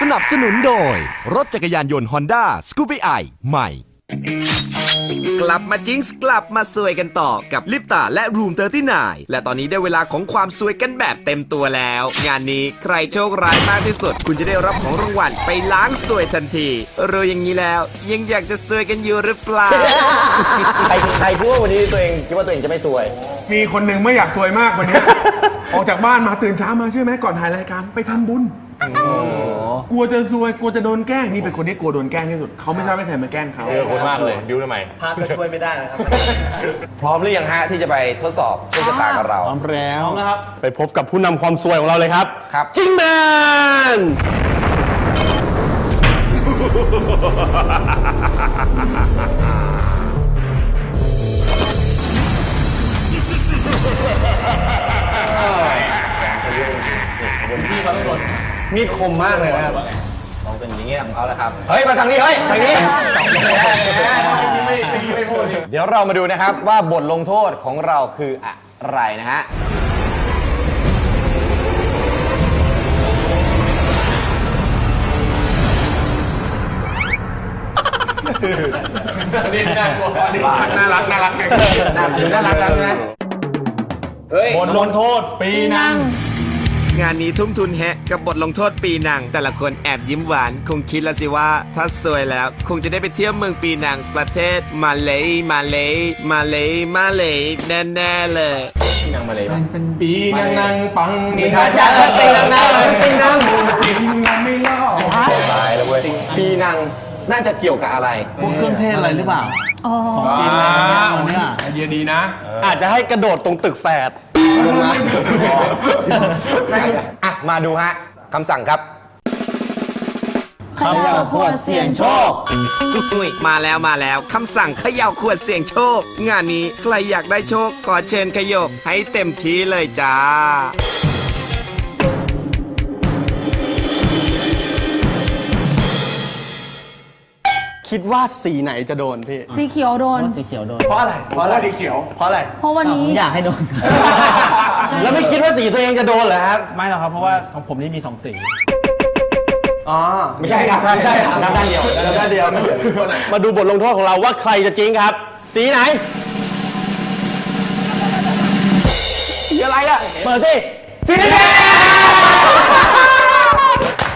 สนับสนุนโดย รถจักรยานยนต์ Honda s c o o p y i ใหม่ กลับมาจิงส์กลับมาสวยกันต่อกับลิปตาและรูมเตอร์ที่นายและตอนนี้ได้เวลาของความสวยกันแบบเต็มตัวแล้ว งานนี้ใครโชคร้ายมากที่สุด คุณจะได้รับของรางวัลไปล้างสวยทันทีรู้อย่างนี้แล้ว ยังอยากจะสวยกันอยู่หรือเปล่า ใครใครพูดว่าวันนี้ตัวเองคิดว่าตัวเองจะไม่สวย มีคนหนึ่งไม่อยากสวยมากวันเนี้ยออกจากบ้านมาตื่นเช้ามาใช่อไหมก่อนถ่ายรายการไปทำบุญ กลัวจะซวยกลัวจะโดนแกล้งนี่เป็นคนที่กลัวโดนแกล้งที่สุดเขาไม่ชอบให้ใครมาแกล้งเขาเออคนมากเลย บิวทำไมภาพก็ช่วยไม่ได้นะครับ พร้อมหรือยังฮะที่จะไปทดสอบโชคชะตากับเรา พร้อมแล้ว นะครับ ไปพบกับผู้นำความสวยของเราเลยครับ ครับ จิงแมน มีดคมมากเลยนะครับต้องเป็นอย่างเงี้ยของเขาแล้วครับ เฮ้ย มาทางนี้ เฮ้ยทางนี้ เดี๋ยวเรามาดูนะครับว่าบทลงโทษของเราคืออะไรนะฮะนี่น่ากลัวนี่น่ารัก น่ารักไงน่าดูน่ารักแล้ วใช่ไหมบทลงโทษปีนัง งานนี้ทุ่มทุนแฮะ กับบทลงโทษปีนัง แต่ละคนแอบยิ้มหวาน คงคิดละสิว่า ถ้าสวยแล้ว คงจะได้ไปเที่ยวเมืองปีนัง ประเทศมาเลยมาเลยมาเลยมาเลยแน่ๆเลยปีนังนังปังนี่อาจารย์ปีนังนังปีนังปีนังไม่เล่าตายแล้วเว้ยปีนังน่าจะเกี่ยวกับอะไรพวกเครื่องเทศอะไรหรือเปล่า อ๋ออ่าไอเดียดีนะ อาจจะให้กระโดดตรงตึกแฝดอะ มาดูฮะคำสั่งครับเขย่าขวดเสี่ยงโชคอุ้ยมาแล้วมาแล้วคำสั่งเขย่าขวดเสียงโชค งานนี้ใครอยากได้โชค ขอเชิญขยบให้เต็มที่เลยจ้า คิดว่าสีไหนจะโดนพี่ สีเขียวโดน สีเขียวโดน เพราะอะไร เพราะอะไรสีเขียว เพราะอะไร เพราะวันนี้อยากให้โดน แล้วไม่คิดว่าสีตัวเองจะโดนเหรอครับ ไม่หรอกครับ เพราะว่าของผมนี่มีสองสี อ๋อ ไม่ใช่ครับ ไม่ใช่ครับนับด้านเดียวนับด้านเดียว มาดูบทลงโทษของเราว่าใครจะจริงครับ สีไหน สีอะไรอะ เปิดสิสีแดง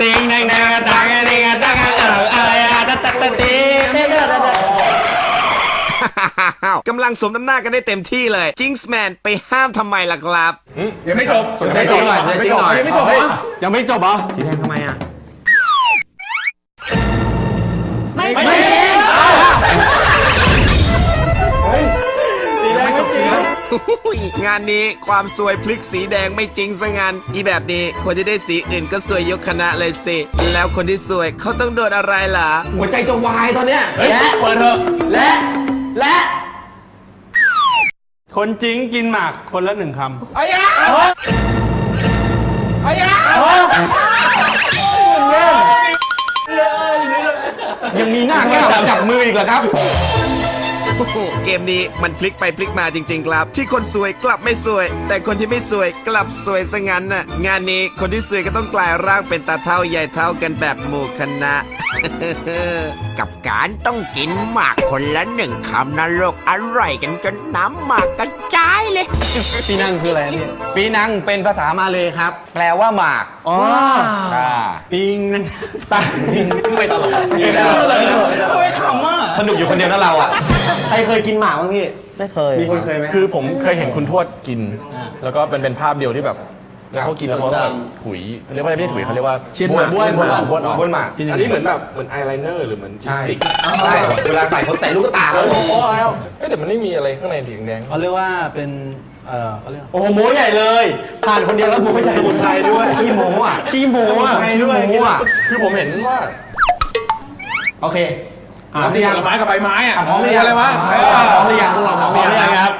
ติงแดงแดงตังแดงตังเออเออตัดตัดตัดตีเด้อเด้อเด้อ กำลังสมน้ำหน้ากันได้เต็มที่เลยจิงส์แมนไปห้ามทำไมล่ะครับ ยังไม่จบสนใจจริงหน่อยสนใจจริงหน่อย ยังไม่จบเหรอยังไม่จบเหรอสีแดงทำไมอะ ไม่ไม่ไม่จริงสีแดงไม่จริงอุ้ยงานนี้ความสวยพลิกสีแดงไม่จริงซะงานอีแบบนี้คนที่ได้สีอื่นก็สวยยกคณะเลยสิ แล้วคนที่สวยเขาต้องโดนอะไรล่ะ หัวใจจะวายตอนเนี้ย เฮ้ย เปิดเถอะและ และ คนจริงกินหมากคนละหนึ่งคำยังมีหน้ากล้าจับมืออีกเหรอครับโอ้โหเกมนี้มันพลิกไปพลิกมาจริง ๆ ครับ ที่คนสวยกลับไม่สวย แต่คนที่ไม่สวยกลับสวยซะงั้นน่ะงานนี้คนที่สวยก็ต้องกลายร่างเป็นตาเท่าใหญ่เท่ากันแบบหมู่คณะ กับการต้องกินหมากคนละหนึ่งคำนะโลกอร่อยกันจนน้ำหมากกระจายเลย ปีนังคืออะไรพี่ปีนังเป็นภาษามาเลยครับ แปลว่าหมากอ๋ออ่าปิงนังตาไม่ตลกไม่ขำอะสนุกอยู่คนเดียวนะเราอะใครเคยกินหมากบ้างพี่ไม่เคยมีคนเคยไหมคือผมเคยเห็นคุณทวดกิน แล้วก็เป็นเป็นภาพเดียวที่แบบ แล้วเขากินแล้วเขาก็ถุยเรียกว่าไม่ใช่ถุยเขาเรียกว่าเชียนบ้วนบ้วนบ้วนบ้วนออกบ้วนหมากอันนี้เหมือนแบบเหมือนไอไลเนอร์หรือเหมือนลิปใช่สติกใช่เวลาใส่เขาใส่ลูกตาเขาโอ้โหแล้วเอ้ยแต่มันไม่มีอะไรข้างในสีแดงเขาเรียกว่าเป็นเอ่อเขาเรียกโอ้โหโม้ใหญ่เลย ผ่านคนเดียวแล้วโม้ใหญ่สมุนไพรด้วยขี้โม้อะขี้โม้อะขี้โม้อะคือผมเห็นว่า โอเคอะพร้อมหรือยังผลไม้กับใบไม้อะพร้อมหรือยังอะไรวะพร้อมหรือยังพวกเราพร้อมหพร้อมรือหรือยัยังงครับ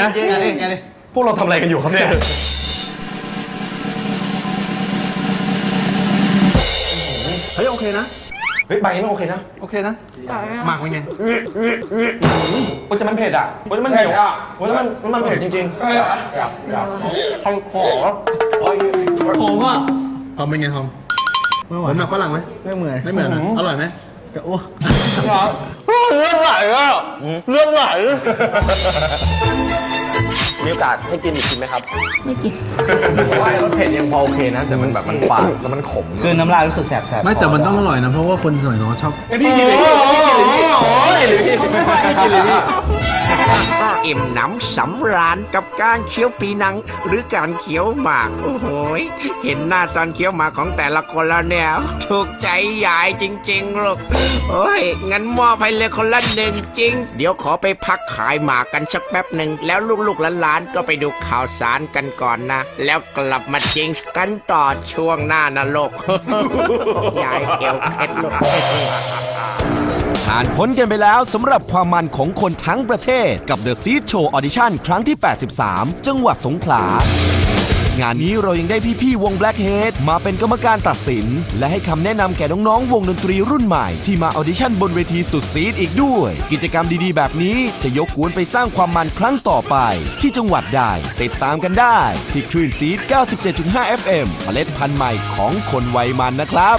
โชคดีนะพวกเราทำอะไรกันอยู่ครับเนี่ย เฮ้ยโอเคนะ เฮ้ยใบนี้มันโอเคนะ โอเคนะ หมักเป็นไงโอ้ยแต่มันเผ็ดอะโอ้ยแต่มันเหนียวโอ้ยแต่มันมันเผ็ดจริงๆทองขอผมอะทอมเป็นไงทอมเหมือนแบบฝรั่งไหมไม่เหมือนไม่เหมือนนะอร่อยไหมจะอ้วกเลือดไหลอะเลือดไหล มีโอกาสให้กินอีกกินไหมครับ ไม่กิน ว่ารสเผ็ดยังพอโอเคนะ แต่มันแบบมันฝาดแล้วมันขมคือน้ำลายรู้สึกแสบแสบไม่แต่มันต้องอร่อยนะ เพราะว่าคนส่วนน้อยชอบ พี่กินเลยพี่หรือพี่ไม่กินเลยพี่ อิ่มหนำสำราญกับการเคี้ยวปีนัง หรือการเคี้ยวหมาก โอ้โหยเห็นหน้าตอนเคี้ยวหมากของแต่ละคนแล้วเนี่ยถูกใจยายจริงๆลูกโอ้ยงั้นมอบให้เลยคนละหนึ่งจริง เดี๋ยวขอไปพักขายหมากกันสักแป๊บหนึ่งแล้วลูกๆหลานๆก็ไปดูข่าวสารกันก่อนนะ แล้วกลับมาจริงกันต่อช่วงหน้านะลูกยายเอวเคล็ดลูก ผ่านพ้นกันไปแล้วสำหรับความมันของคนทั้งประเทศกับ The Seed Show Audition ครั้งที่ 83 จังหวัดสงขลา งานนี้เรายังได้พี่ๆวง Blackhead มาเป็นกรรมการตัดสิน และให้คำแนะนำแก่น้องๆ วงดนตรีรุ่นใหม่ที่มาออดิชั่นบนเวทีสุดซีดอีกด้วย กิจกรรมดีๆ แบบนี้จะยกกวนไปสร้างความมันครั้งต่อไป ที่จังหวัดใดติดตามกันได้ ที่คลื่นซีด 97.5 FM เมล็ดพันธุ์ใหม่ของคนวัยมันนะครับ